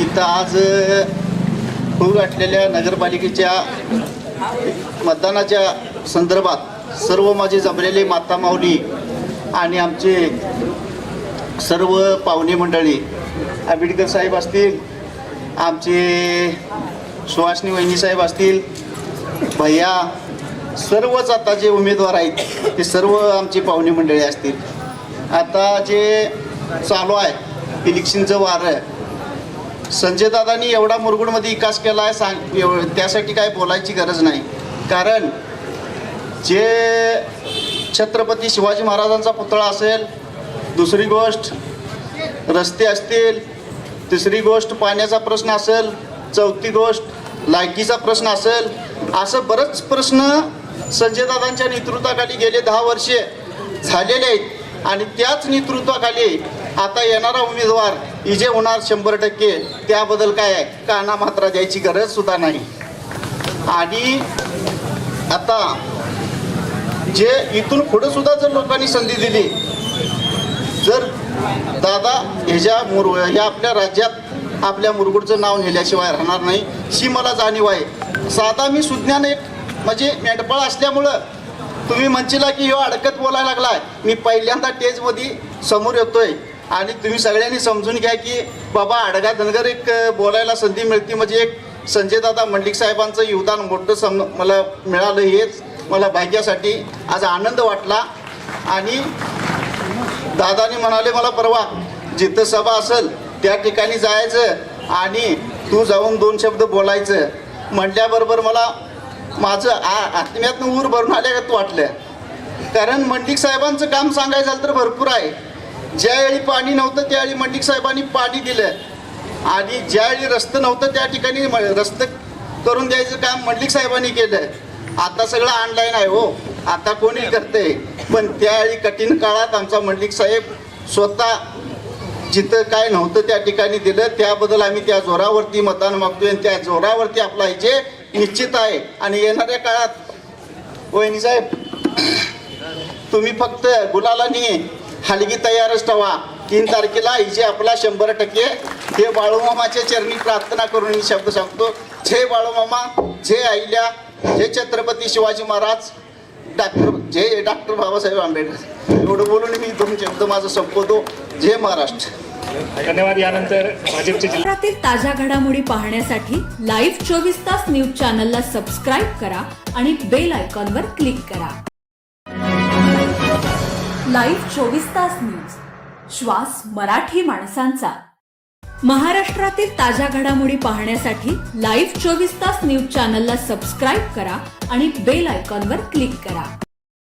इथं आज होऊ गाठलेल्या नगरपालिकेच्या मतदानाच्या संदर्भात सर्व माझे जमलेले माता माऊली आणि आमचे सर्व पाहुणे मंडळी आंबेडकर साहेब असतील आमचे सुहासनी वहिनी साहेब असतील भैया सर्वच आता जे उमेदवार आहेत ते सर्व आमची पाहुणे मंडळी असतील. आता जे चालू आहे इलेक्शनचं वारं संजयदादांनी एवढा मुरगुडमध्ये विकास केला आहे सांग त्यासाठी काय बोलायची गरज नाही. कारण जे छत्रपती शिवाजी महाराजांचा पुतळा असेल दुसरी गोष्ट रस्ते असतील तिसरी गोष्ट पाण्याचा प्रश्न असेल चौथी गोष्ट लायकीचा प्रश्न असेल असं बरंच प्रश्न संजयदादांच्या नेतृत्वाखाली गेले दहा वर्षे झालेले आहेत. आणि त्याच नेतृत्वाखाली आता येणारा उमेदवार इजे होणार शंभर टक्के त्याबद्दल काय आहे? काना मात्रा द्यायची गरज सुद्धा नाही. आणि आता जे इथून पुढे सुद्धा जर लोकांनी संधी दिली जर दादा ह्याच्या मुर ह्या आपल्या राज्यात आपल्या मुरगुडचं नाव नेल्याशिवाय राहणार नाही ही मला जाणीव आहे. साधा मी सुज्ञान एक म्हणजे मेंढपाळ असल्यामुळं तुम्ही म्हणशीला की ह्यो अडकत बोलायला लागलाय. मी पहिल्यांदा टेजमध्ये समोर येतोय. आणि तुम्ही सगळ्यांनी समजून घ्या की बाबा अडगा धनगर एक बोलायला संधी मिळते. म्हणजे एक संजयदादा मंडिक साहेबांचं योगदान मोठं सम मला मिळालं हेच मला भाग्यासाठी. आज आनंद वाटला. आणि दादानी म्हणाले मला परवा जिथं सभा असेल त्या ठिकाणी जायचं आणि तू जाऊन दोन शब्द बोलायचं. म्हटल्याबरोबर मला माझं आ आत्म्यातनं ऊर भरून आल्यागत वाटलं. कारण मंडिक साहेबांचं काम सांगायचं झालं तर भरपूर आहे. ज्यावेळी पाणी नव्हतं त्यावेळी मंडिक साहेबांनी पाणी दिलं आणि ज्यावेळी रस्तं नव्हतं त्या ठिकाणी म- रस्तं करून द्यायचं काम मंडलिक साहेबांनी केलं आता सगळं ऑनलाईन आहे हो. आता कोणी करते? पण त्यावेळी कठीण काळात आमचा मंडिक साहेब स्वतः जिथं काय नव्हतं त्या ठिकाणी दिलं. त्याबद्दल आम्ही त्या जोरावरती मतदान मागतोय आणि त्या जोरावरती आपला जे निश्चित आहे. आणि येणाऱ्या काळात वहिनी साहेब तुम्ही फक्त गुलाला नाही हलगी तयारच ठेवा. तीन तारखेला हिचे आपला शंभर टक्के. हे बाळूमामाच्या चरणी प्रार्थना करून मी शब्द सांगतो. जय बाळूमामा जय अहिल्या जय छत्रपती शिवाजी महाराज डॉक्टर जय डॉक्टर बाबासाहेब आंबेडकर. एवढं बोलून मी दोन शब्द माझं संपवतो. जय महाराष्ट्र. धन्यवाद. यानंतर भाजपचे ताज्या घडामोडी पाहण्यासाठी लाईव्ह चोवीस तास न्यूज चॅनलला सबस्क्राईब करा आणि बेल आयकॉनवर क्लिक करा. लाईव्ह चोवीस तास न्यूज. श्वास मराठी माणसांचा. महाराष्ट्रातील ताज्या घडामोडी पाहण्यासाठी लाईव्ह चोवीस तास न्यूज चॅनलला सबस्क्राईब करा आणि बेल आयकॉनवर क्लिक करा.